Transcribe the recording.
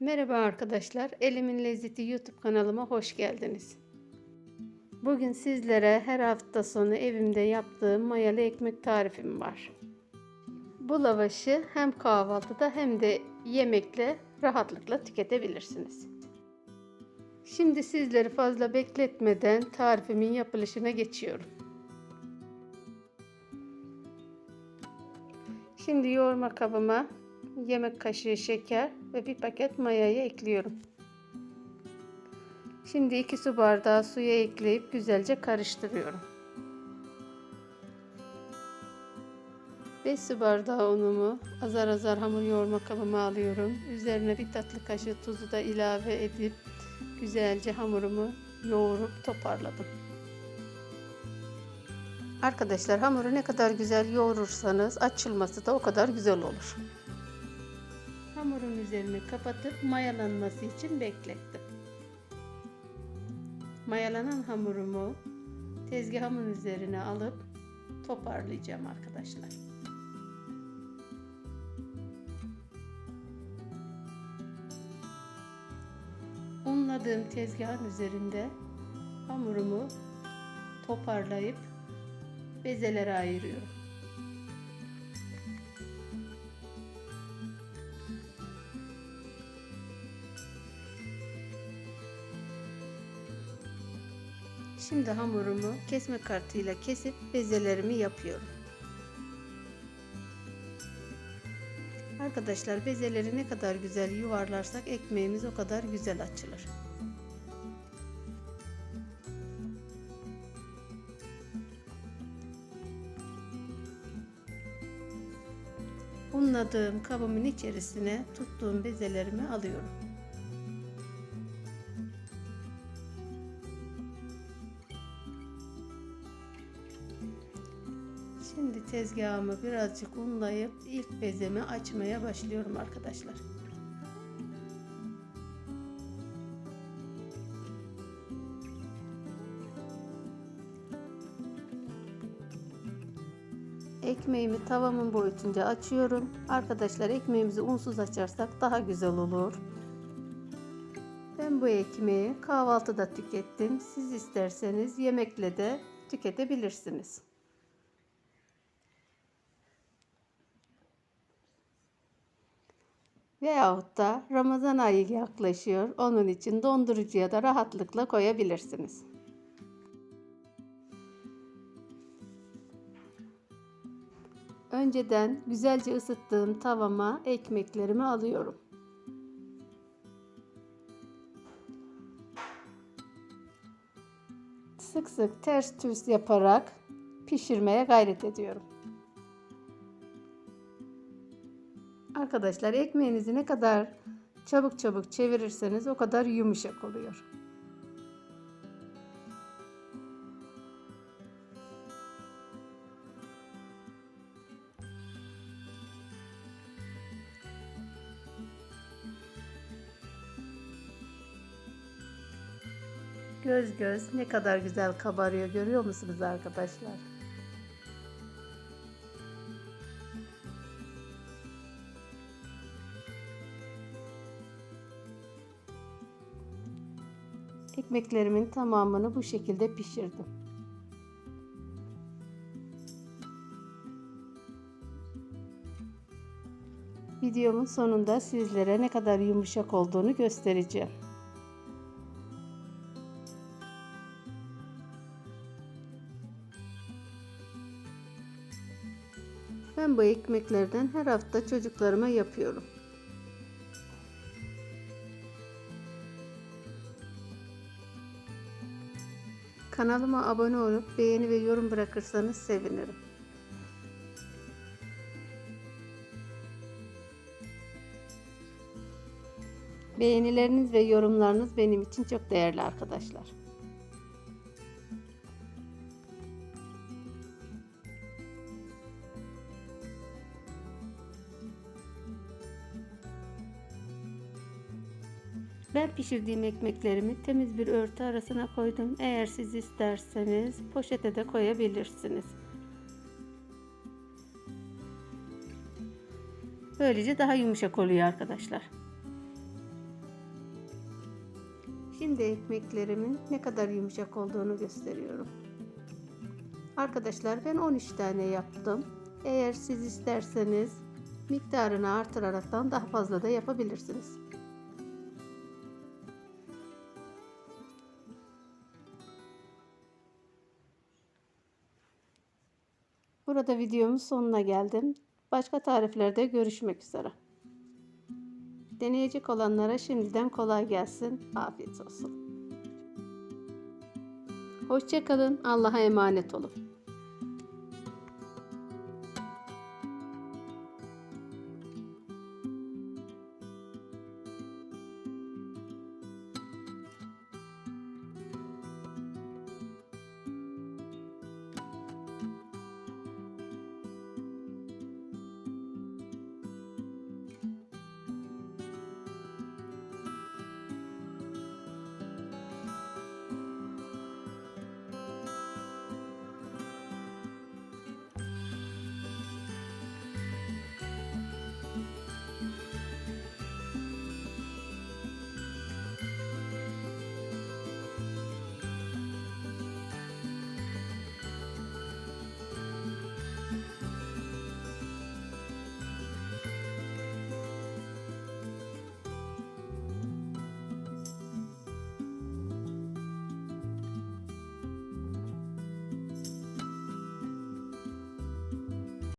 Merhaba arkadaşlar, Elimin Lezzeti YouTube kanalıma hoş geldiniz. Bugün sizlere her hafta sonu evimde yaptığım mayalı ekmek tarifim var. Bu lavaşı hem kahvaltıda hem de yemekle rahatlıkla tüketebilirsiniz. Şimdi sizleri fazla bekletmeden tarifimin yapılışına geçiyorum. Şimdi yoğurma kabıma yemek kaşığı şeker ve bir paket mayayı ekliyorum. Şimdi 2 su bardağı suya ekleyip güzelce karıştırıyorum. 5 su bardağı unumu azar azar hamur yoğurma kabıma alıyorum. Üzerine bir tatlı kaşığı tuzu da ilave edip güzelce hamurumu yoğurup toparladım. Arkadaşlar hamuru ne kadar güzel yoğurursanız açılması da o kadar güzel olur. Hamurun üzerini kapatıp mayalanması için beklettim. Mayalanan hamurumu tezgahımın üzerine alıp toparlayacağım arkadaşlar. Unladığım tezgahın üzerinde hamurumu toparlayıp bezelere ayırıyorum. Şimdi hamurumu kesme kartıyla kesip bezelerimi yapıyorum. Arkadaşlar bezeleri ne kadar güzel yuvarlarsak ekmeğimiz o kadar güzel açılır. Unladığım kabımın içerisine tuttuğum bezelerimi alıyorum. Şimdi tezgahımı birazcık unlayıp ilk bezemi açmaya başlıyorum arkadaşlar. Ekmeğimi tavamın boyutunca açıyorum. Arkadaşlar ekmeğimizi unsuz açarsak daha güzel olur. Ben bu ekmeği kahvaltıda tükettim. Siz isterseniz yemekle de tüketebilirsiniz. Veyahut da Ramazan ayı yaklaşıyor. Onun için dondurucuya da rahatlıkla koyabilirsiniz. Önceden güzelce ısıttığım tavama ekmeklerimi alıyorum. Sık sık ters düz yaparak pişirmeye gayret ediyorum. Arkadaşlar ekmeğinizi ne kadar çabuk çabuk çevirirseniz o kadar yumuşak oluyor. Göz göz ne kadar güzel kabarıyor görüyor musunuz arkadaşlar? Ekmeklerimin tamamını bu şekilde pişirdim. Videomun sonunda sizlere ne kadar yumuşak olduğunu göstereceğim. Ben bu ekmeklerden her hafta çocuklarıma yapıyorum. Kanalıma abone olup beğeni ve yorum bırakırsanız sevinirim. Beğenileriniz ve yorumlarınız benim için çok değerli arkadaşlar. Ben pişirdiğim ekmeklerimi temiz bir örtü arasına koydum. Eğer siz isterseniz poşete de koyabilirsiniz. Böylece daha yumuşak oluyor arkadaşlar. Şimdi ekmeklerimin ne kadar yumuşak olduğunu gösteriyorum. Arkadaşlar ben 13 tane yaptım. Eğer siz isterseniz miktarını artıraraktan daha fazla da yapabilirsiniz. Burada videomun sonuna geldim. Başka tariflerde görüşmek üzere. Deneyecek olanlara şimdiden kolay gelsin. Afiyet olsun. Hoşçakalın. Allah'a emanet olun.